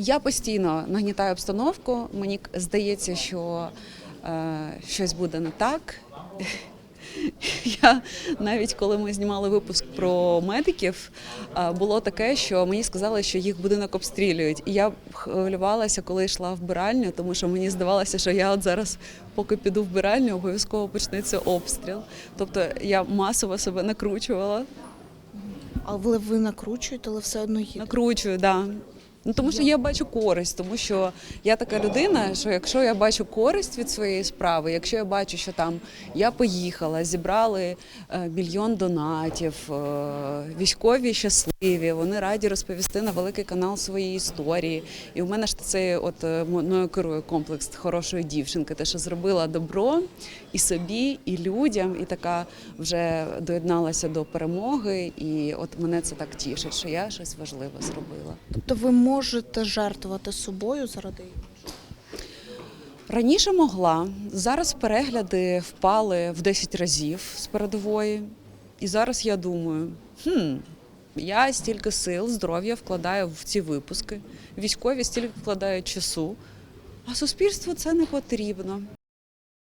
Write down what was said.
Я постійно нагнітаю обстановку. Мені здається, що е, щось буде не так. Я навіть коли ми знімали випуск про медиків, е, було таке, що мені сказали, що їх будинок обстрілюють. І я хвилювалася, коли йшла в биральню, тому що мені здавалося, що я от зараз, поки піду в биральню, обов'язково почнеться обстріл. Тобто я масово себе накручувала. Але ви накручуєте, але все одно їдете. Накручую, да. Ну тому що я бачу користь, тому що я така людина, що якщо я бачу користь від своєї справи, якщо я бачу, що там я поїхала, зібрали е, мільйон донатів, е, військові щасливі, вони раді розповісти на великий канал свої історії. І у мене ж цей от е, мною керує комплекс хорошої дівчинки, те, що зробила добро і собі, і людям, і така вже доєдналася до перемоги. І от мене це так тішить, що я щось важливе зробила. Тобто ви можете жертвувати собою заради? Раніше могла, зараз перегляди впали в 10 разів з передової. І зараз я думаю, хм, я стільки сил, здоров'я вкладаю в ці випуски, військові стільки вкладають часу, а суспільству це не потрібно.